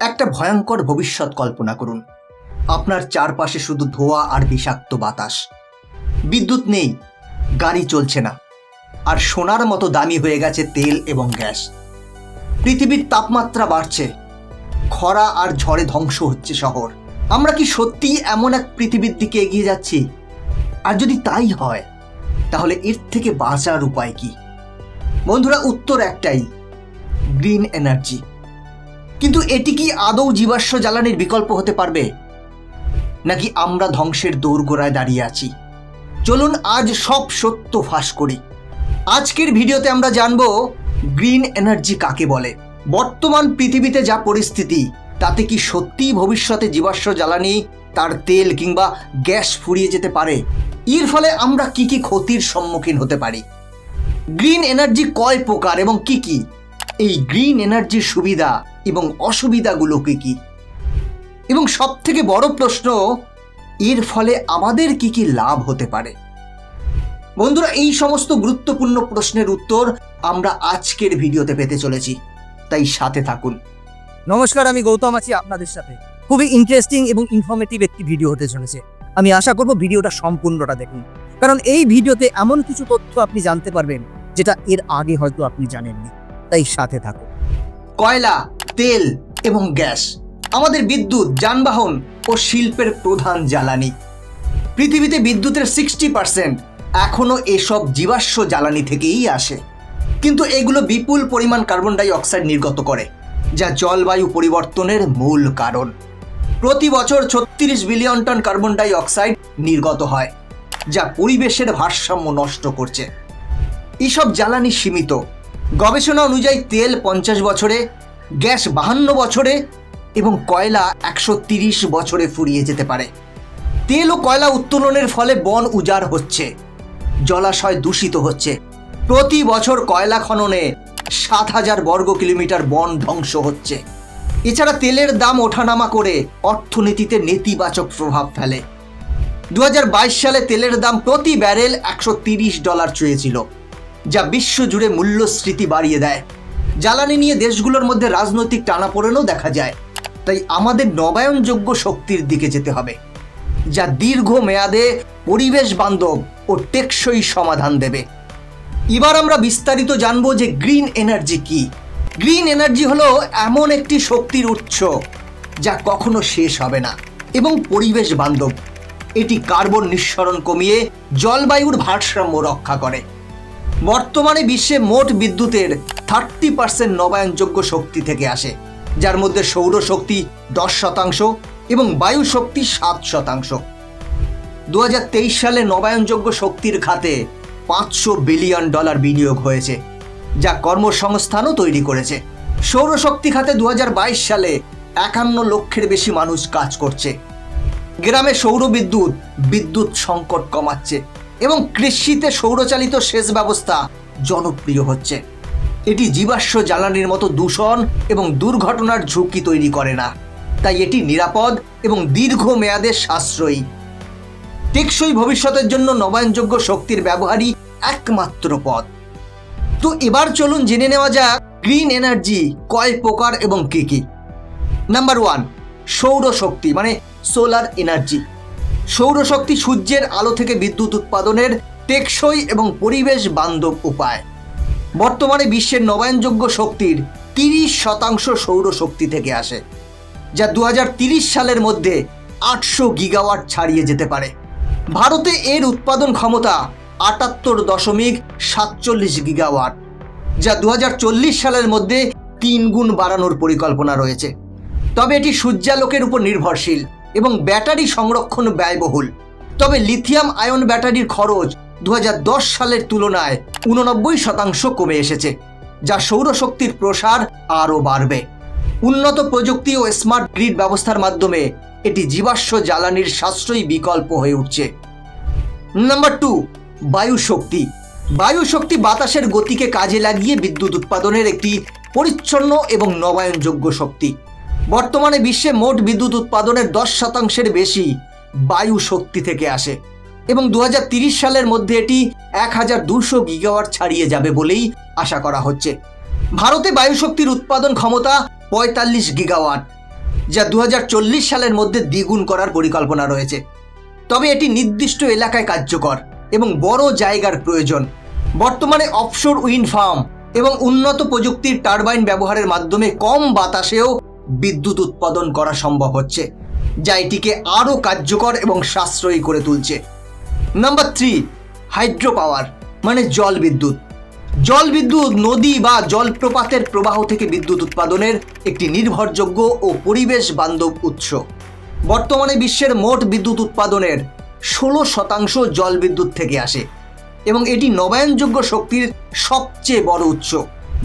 একটা ভয়ঙ্কর ভবিষ্যৎ কল্পনা করুন। আপনার চারপাশে শুধু ধোঁয়া আর বিষাক্ত বাতাস। বিদ্যুৎ নেই, গাড়ি চলছে না, আর সোনার মতো দামি হয়ে গেছে তেল এবং গ্যাস। পৃথিবীর তাপমাত্রা বাড়ছে, খরা আর ঝড়ে ধ্বংস হচ্ছে শহর। আমরা কি সত্যিই এমন এক পৃথিবীর দিকে এগিয়ে যাচ্ছি? আর যদি তাই হয়, তাহলে এর থেকে বাঁচার উপায় কি? বন্ধুরা, উত্তর একটাই, গ্রিন এনার্জি। কিন্তু এটি কি আদৌ জীবাশ্ম জ্বালানির বিকল্প হতে পারবে? নাকি আমরা ধ্বংসের দোরগোড়ায় দাঁড়িয়ে আছি? চলুন আজ সব সত্য ফাঁস করি। আজকের ভিডিওতে আমরা জানব গ্রিন এনার্জি কাকে বলে? বর্তমান পৃথিবীতে যা পরিস্থিতি, তাতে কি সত্যিই ভবিষ্যতে জীবাশ্ম জ্বালানি তার তেল কিংবা গ্যাস ফুরিয়ে যেতে পারে? এর ফলে আমরা কি কি ক্ষতির সম্মুখীন হতে পারি? গ্রিন এনার্জি কয় প্রকার এবং কি কি? এই গ্রিন এনার্জির সুবিধা এবং অসুবিধাগুলো কি? কি এবং সব থেকে বড় প্রশ্ন এর ফলে আমাদের কি কি লাভ হতে পারে? বন্ধুরা এই সমস্ত গুরুত্বপূর্ণ প্রশ্নের উত্তর আমরা আজকের ভিডিওতে পেতে চলেছি তাই সাথে থাকুন। নমস্কার আমি গৌতম আছি আপনাদের সাথে। খুবই ইন্টারেস্টিং এবং ইনফরমেটিভ একটি ভিডিও হতে চলেছে। আমি আশা করব ভিডিওটা সম্পূর্ণটা দেখুন। কারণ এই ভিডিওতে এমন কিছু তথ্য আপনি জানতে পারবেন যেটা এর আগে হয়তো আপনি জানেননি। তাই সাথে থাকুন। কয়লা তেল এবং গ্যাস, আমাদের বিদ্যুৎ, যানবাহন ও শিল্পের প্রধান জ্বালানি। পৃথিবীতে বিদ্যুতের সিক্সটি পার্সেন্ট এখনও এসব জীবাশ্ম জ্বালানি থেকেই আসে। কিন্তু এগুলো বিপুল পরিমাণ কার্বন ডাই অক্সাইড নির্গত করে, যা জলবায়ু পরিবর্তনের মূল কারণ। প্রতি বছর ছত্রিশ billion ton carbon dioxide নির্গত হয়, যা পরিবেশের ভারসাম্য নষ্ট করছে। এসব জ্বালানি সীমিত। গবেষণা অনুযায়ী তেল পঞ্চাশ বছরে গ্যাস বাহান্ন বছরে এবং কয়লা একশো তিরিশ বছরে ফুরিয়ে যেতে পারে। তেল ও কয়লা উত্তোলনের ফলে বন উজাড় হচ্ছে, জলাশয় দূষিত হচ্ছে। প্রতি বছর কয়লা খননে সাত হাজার বর্গ কিলোমিটার বন ধ্বংস হচ্ছে। এছাড়া তেলের দাম ওঠানামা করে অর্থনীতিতে নেতিবাচক প্রভাব ফেলে। দু হাজার বাইশ সালে তেলের দাম প্রতি ব্যারেল একশো ডলার ছুঁয়েছিল, যা বিশ্বজুড়ে মূল্যস্ফীতি বাড়িয়ে দেয়। জ্বালানি নিয়ে দেশগুলোর মধ্যে রাজনৈতিক টানাপোড়েনও দেখা যায়। তাই আমাদের নবায়নযোগ্য শক্তির দিকে যেতে হবে, যা দীর্ঘ মেয়াদে পরিবেশ বান্ধব ও টেকসই সমাধান দেবে। এবার আমরা বিস্তারিত জানব যে গ্রিন এনার্জি কি। গ্রিন এনার্জি হলো এমন একটি শক্তির উৎস যা কখনো শেষ হবে না এবং পরিবেশ বান্ধব। এটি কার্বন নিঃসরণ কমিয়ে জলবায়ুর ভারসাম্য রক্ষা করে। বর্তমানে বিশ্বে মোট বিদ্যুতের থার্টি পার্সেন্ট নবায়নযোগ্য শক্তি থেকে আসে, যার মধ্যে সৌরশক্তি দশ শতাংশ এবং বায়ু শক্তি সাত শতাংশ। দু হাজার তেইশ সালে নবায়নযোগ্য শক্তির খাতে পাঁচশো বিলিয়ন ডলার বিনিয়োগ হয়েছে, যা কর্মসংস্থানও তৈরি করেছে। সৌরশক্তি খাতে দু হাজার বাইশ সালে একান্ন লক্ষের বেশি মানুষ কাজ করছে। গ্রামে সৌর বিদ্যুৎ বিদ্যুৎ সংকট কমাচ্ছে। এবং কৃষিতে সৌরচালিত সেচ ব্যবস্থা জনপ্রিয় হচ্ছে। এটি জীবাশ্ম জ্বালানির মতো দূষণ এবং দুর্ঘটনার ঝুঁকি তৈরি করে না। তাই এটি নিরাপদ এবং দীর্ঘমেয়াদে সাশ্রয়ী। টেকসই ভবিষ্যতের জন্য নবায়নযোগ্য শক্তির ব্যবহারই একমাত্র পথ। তো এবার চলুন জেনে নেওয়া যাক গ্রিন এনার্জি কয় প্রকার এবং কি কি? নাম্বার ওয়ান, সৌরশক্তি মানে সোলার এনার্জি। সৌরশক্তি সূর্যের আলো থেকে বিদ্যুৎ উৎপাদনের টেকসই এবং পরিবেশ বান্ধব উপায়। বর্তমানে বিশ্বের নবায়নযোগ্য শক্তির তিরিশ শতাংশ সৌরশক্তি থেকে আসে, যা দু সালের মধ্যে আটশো গিগাওয়াট ছাড়িয়ে যেতে পারে। ভারতে এর উৎপাদন ক্ষমতা আটাত্তর দশমিক সাতচল্লিশ গিগাওয়াট, যা দু হাজার চল্লিশ সালের মধ্যে তিন গুণ বাড়ানোর পরিকল্পনা রয়েছে। তবে এটি সূর্যালোকের উপর নির্ভরশীল। এবং ব্যাটারি সংরক্ষণ ব্যয়বহুল। তবে লিথিয়াম আয়ন ব্যাটারির খরচ দু হাজার দশ সালের তুলনায় উননব্বই শতাংশ কমে এসেছে, যা সৌরশক্তির প্রসার আরও বাড়বে। উন্নত প্রযুক্তি ও স্মার্ট গ্রিড ব্যবস্থার মাধ্যমে এটি জীবাশ্ম জ্বালানির সাশ্রয়ী বিকল্প হয়ে উঠছে। নাম্বার টু বায়ু শক্তি বায়ু শক্তি বাতাসের গতিকে কাজে লাগিয়ে বিদ্যুৎ উৎপাদনের একটি পরিচ্ছন্ন এবং নবায়নযোগ্য শক্তি। বর্তমানে বিশ্বে মোট বিদ্যুৎ উৎপাদনের দশ শতাংশের বেশি বায়ু শক্তি থেকে আসে এবং দু সালের মধ্যে এটি এক হাজার দুশো গিগাওয়াট ছাড়িয়ে যাবে বলেই আশা করা হচ্ছে। ভারতে বায়ু শক্তির উৎপাদন ক্ষমতা পঁয়তাল্লিশ গিগাওয়াট, যা দু হাজার চল্লিশ সালের মধ্যে দ্বিগুণ করার পরিকল্পনা রয়েছে। তবে এটি নির্দিষ্ট এলাকায় কার্যকর এবং বড় জায়গার প্রয়োজন। বর্তমানে অফশোর উইন্ড ফার্ম এবং উন্নত প্রযুক্তির টারবাইন ব্যবহারের মাধ্যমে কম বাতাসেও বিদ্যুৎ উৎপাদন করা সম্ভব হচ্ছে, যা এটিকে আরও কার্যকর এবং সাশ্রয়ী করে তুলছে। নাম্বার থ্রি হাইড্রো পাওয়ার মানে জল বিদ্যুৎ। জল বিদ্যুৎ নদী বা জলপ্রপাতের প্রবাহ থেকে বিদ্যুৎ উৎপাদনের একটি নির্ভরযোগ্য ও পরিবেশ বান্ধব উৎস। বর্তমানে বিশ্বের মোট বিদ্যুৎ উৎপাদনের ষোলো শতাংশ জল বিদ্যুৎ থেকে আসে এবং এটি নবায়নযোগ্য শক্তির সবচেয়ে বড় উৎস।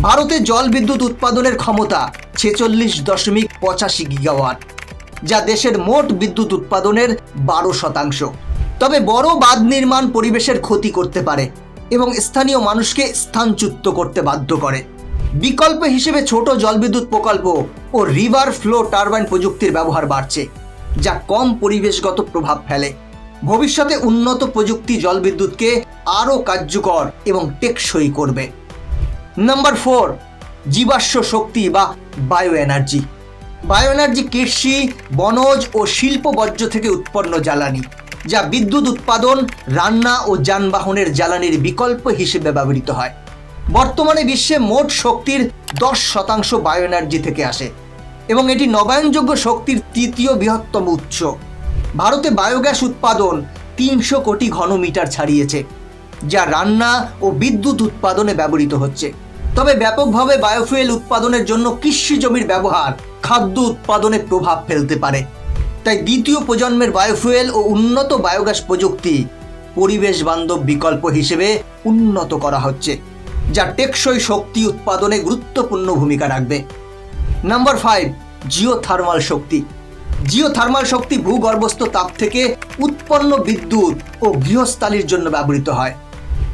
ভারতে জল বিদ্যুৎ উৎপাদনের ক্ষমতা ছেচল্লিশ দশমিক পঁচাশি গিগাওয়াট, যা দেশের মোট বিদ্যুৎ উৎপাদনের বারো শতাংশ। তবে বড় বাঁধ নির্মাণ পরিবেশের ক্ষতি করতে পারে এবং স্থানীয় মানুষকে স্থানচ্যুত করতে বাধ্য করে। বিকল্প হিসেবে ছোট জলবিদ্যুৎ প্রকল্প ও রিভার ফ্লো টারবাইন প্রযুক্তির ব্যবহার বাড়ছে, যা কম পরিবেশগত প্রভাব ফেলে। ভবিষ্যতে উন্নত প্রযুক্তি জলবিদ্যুৎকে আরও কার্যকর এবং টেকসই করবে। নাম্বার ফোর জীবাশ্ম শক্তি বা বায়ো এনার্জি বায়ো এনার্জি কৃষি, বনজ ও শিল্প বর্জ্য থেকে উৎপন্ন জ্বালানি, যা বিদ্যুৎ উৎপাদন, রান্না ও যানবাহনের জ্বালানির বিকল্প হিসেবে ব্যবহৃত হয়। বর্তমানে বিশ্বে মোট শক্তির দশ শতাংশ বায়ো এনার্জি থেকে আসে, এবং এটি নবায়নযোগ্য শক্তির তৃতীয় বৃহত্তম উৎস। ভারতে বায়োগ্যাস উৎপাদন তিনশো কোটি ঘনমিটার ছাড়িয়েছে, যা রান্না ও বিদ্যুৎ উৎপাদনে ব্যবহৃত হচ্ছে। তবে ব্যাপকভাবে বায়োফুয়েল উৎপাদনের জন্য কৃষি জমির ব্যবহার, খাদ্য উৎপাদনে প্রভাব ফেলতে পারে। তাই দ্বিতীয় প্রজন্মের বায়োফুয়েল ও উন্নত বায়োগ্যাস প্রযুক্তি পরিবেশ বান্ধব বিকল্প হিসেবে উন্নত করা হচ্ছে, যা টেকসই শক্তি উৎপাদনে গুরুত্বপূর্ণ ভূমিকা রাখবে। নাম্বার ফাইভ জিওথার্মাল শক্তি। জিওথার্মাল শক্তি ভূগর্ভস্থ তাপ থেকে উৎপন্ন বিদ্যুৎ ও গৃহস্থালির জন্য ব্যবহৃত হয়।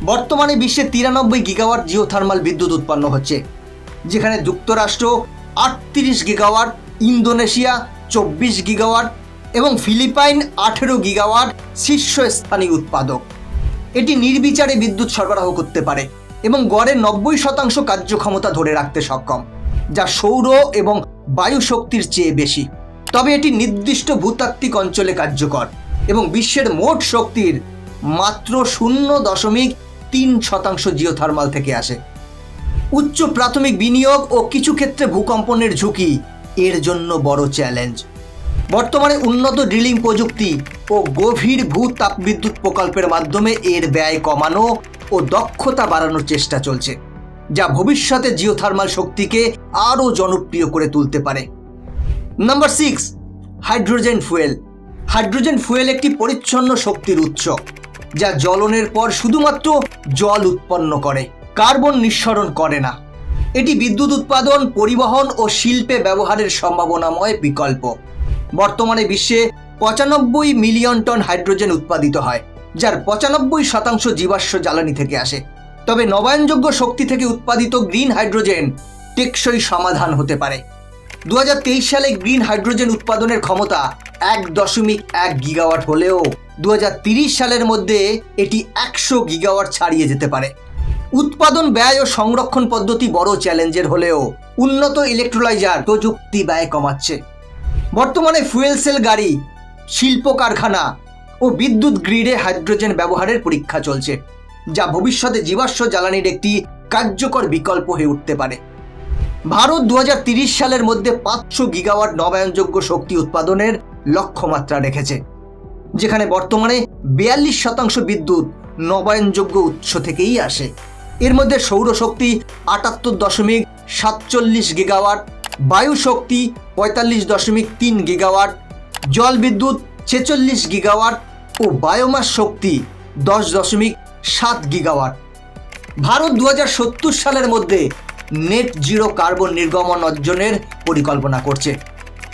বর্তমানে বিশ্বে তিরানব্বই গিগাওয়াট জিওথার্মাল বিদ্যুৎ উৎপন্ন হচ্ছে, যেখানে যুক্তরাষ্ট্র আটত্রিশ গিগাওয়াট, ইন্দোনেশিয়া চব্বিশ গিগাওয়াট এবং ফিলিপাইন আঠেরো গিগাওয়াট শীর্ষস্থানীয় উৎপাদক। এটি নির্বিচারে বিদ্যুৎ সরবরাহ করতে পারে এবং গড়ে নব্বই শতাংশ কার্যক্ষমতা ধরে রাখতে সক্ষম, যা সৌর এবং বায়ু শক্তির চেয়ে বেশি। তবে এটি নির্দিষ্ট ভূতাত্ত্বিক অঞ্চলে কার্যকর এবং বিশ্বের মোট শক্তির মাত্র শূন্য দশমিক তিন শতাংশ জিওথার্মাল থেকে আসে। উচ্চ প্রাথমিক বিনিয়োগ ও কিছু ক্ষেত্রে ভূকম্পনের ঝুঁকি, এর জন্য বড় চ্যালেঞ্জ। বর্তমানে উন্নত ড্রিলিং প্রযুক্তি ও গভীর ভূ তাপবিদ্যুৎ প্রকল্পের মাধ্যমে এর ব্যয় কমানো ও দক্ষতা বাড়ানোর চেষ্টা চলছে, যা ভবিষ্যতে জিওথার্মাল শক্তিকে আরও জনপ্রিয় করে তুলতে পারে। Number six, hydrogen fuel. Hydrogen fuel একটি পরিচ্ছন্ন শক্তির উৎস। যা জ্বলনের পর শুধুমাত্র জল উৎপন্ন করে, কার্বন নিঃসরণ করে না। এটি বিদ্যুৎ উৎপাদন, পরিবহন ও শিল্পে ব্যবহারের সম্ভাবনাময় বিকল্প। বর্তমানে বিশ্বে পঁচানব্বই মিলিয়ন টন হাইড্রোজেন উৎপাদিত হয়, যার পঁচানব্বই শতাংশ জীবাশ্ম জ্বালানি থেকে আসে। তবে নবায়নযোগ্য শক্তি থেকে উৎপাদিত গ্রিন হাইড্রোজেন টেকসই সমাধান হতে পারে। দু হাজার তেইশ সালে গ্রিন হাইড্রোজেন উৎপাদনের ক্ষমতা এক দশমিক এক গিগাওয়াট হলেও দু সালের মধ্যে এটি একশো গিগাওয়াট ছাড়িয়ে যেতে পারে। উৎপাদন, ব্যয় ও সংরক্ষণ পদ্ধতি বড় চ্যালেঞ্জের হলেও উন্নত ইলেকট্রোলাইজার প্রযুক্তি ব্যয় কমাচ্ছে। বর্তমানে ফুয়েল সেল গাড়ি, শিল্প কারখানা ও বিদ্যুৎ গ্রিডে হাইড্রোজেন ব্যবহারের পরীক্ষা চলছে, যা ভবিষ্যতে জীবাশ্ম জ্বালানির একটি কার্যকর বিকল্প হয়ে উঠতে পারে। ভারত দু সালের মধ্যে পাঁচশো গিগাওয়াট নবায়নযোগ্য শক্তি উৎপাদনের লক্ষ্যমাত্রা রেখেছে, যেখানে বর্তমানে বিয়াল্লিশ শতাংশ বিদ্যুৎ নবায়নযোগ্য উৎস থেকেই আসে। এর মধ্যে সৌরশক্তি আটাত্তর দশমিক সাতচল্লিশ গিগাওয়াট বায়ু শক্তি পঁয়তাল্লিশ দশমিক তিন গিগাওয়াট জল বিদ্যুৎ ছেচল্লিশ গিগাওয়াট ও বায়োমাস শক্তি দশ দশমিক সাত গিগাওয়াট। ভারত দুহাজার সত্তর সালের মধ্যে নেট জিরো কার্বন নির্গমন অর্জনের পরিকল্পনা করছে।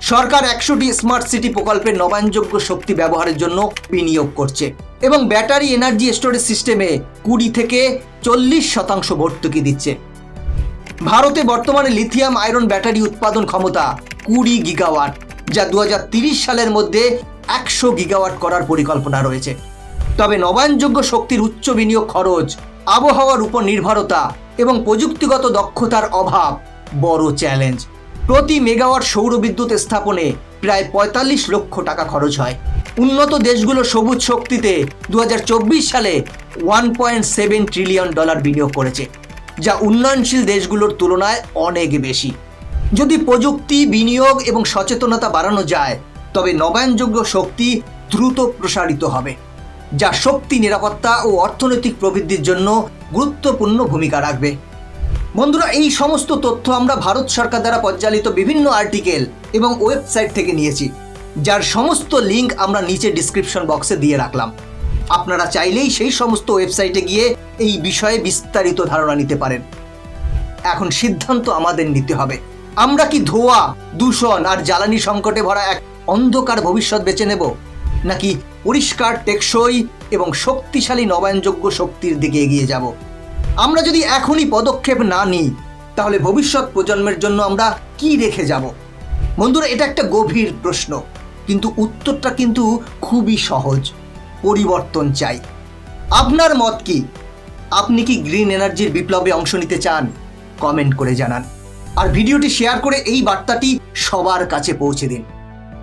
সরকার একশোটি স্মার্ট সিটি প্রকল্পের নবায়নযোগ্য শক্তি ব্যবহারের জন্য বিনিয়োগ করছে এবং ব্যাটারি এনার্জি স্টোরেজ সিস্টেমে কুড়ি থেকে চল্লিশ শতাংশ ভর্তুকি দিচ্ছে। ভারতে বর্তমানে লিথিয়াম আয়রন ব্যাটারি উৎপাদন ক্ষমতা কুড়ি গিগাওয়াট যা দু সালের মধ্যে একশো গিগাওয়াট করার পরিকল্পনা রয়েছে। তবে নবায়নযোগ্য শক্তির উচ্চ বিনিয়োগ খরচ, আবহাওয়ার উপর নির্ভরতা এবং প্রযুক্তিগত দক্ষতার অভাব, বড় চ্যালেঞ্জ। প্রতি মেগাওয়াট সৌর বিদ্যুৎ স্থাপনে প্রায় পঁয়তাল্লিশ লক্ষ টাকা খরচ হয়। উন্নত দেশগুলো সবুজ শক্তিতে দু হাজার চব্বিশ সালে one point seven trillion dollar বিনিয়োগ করেছে, যা উন্নয়নশীল দেশগুলোর তুলনায় অনেক বেশি। যদি প্রযুক্তি, বিনিয়োগ এবং সচেতনতা বাড়ানো যায়, তবে নবায়নযোগ্য শক্তি দ্রুত প্রসারিত হবে। যা শক্তি, নিরাপত্তা ও অর্থনৈতিক প্রবৃদ্ধির জন্য গুরুত্বপূর্ণ ভূমিকা রাখবে। বন্ধুরা, এই সমস্ত তথ্য আমরা ভারত সরকার দ্বারা পরিচালিত বিভিন্ন আর্টিকেল এবং ওয়েবসাইট থেকে নিয়েছি। যার সমস্ত লিঙ্ক আমরা নিচে ডিসক্রিপশন বক্সে দিয়ে রাখলাম। আপনারা চাইলেই সেই সমস্ত ওয়েবসাইটে গিয়ে এই বিষয়ে বিস্তারিত ধারণা নিতে পারেন। এখন সিদ্ধান্ত আমাদের নিতে হবে। আমরা কি ধোঁয়া, দূষণ আর জ্বালানি সংকটে ভরা এক অন্ধকার ভবিষ্যৎ বেছে নেব? নাকি পরিষ্কার, টেকসই এবং শক্তিশালী নবায়নযোগ্য শক্তির দিকে এগিয়ে যাব? আমরা যদি এখনই পদক্ষেপ না নিই, তাহলে ভবিষ্যৎ প্রজন্মের জন্য আমরা কি রেখে যাব? বন্ধুরা, এটা একটা গভীর প্রশ্ন, কিন্তু উত্তরটা কিন্তু খুবই সহজ, পরিবর্তন চাই। আপনার মত কি? আপনি কি গ্রিন এনার্জির বিপ্লবে অংশ নিতে চান? কমেন্ট করে জানান। আর ভিডিওটি শেয়ার করে এই বার্তাটি সবার কাছে পৌঁছে দিন।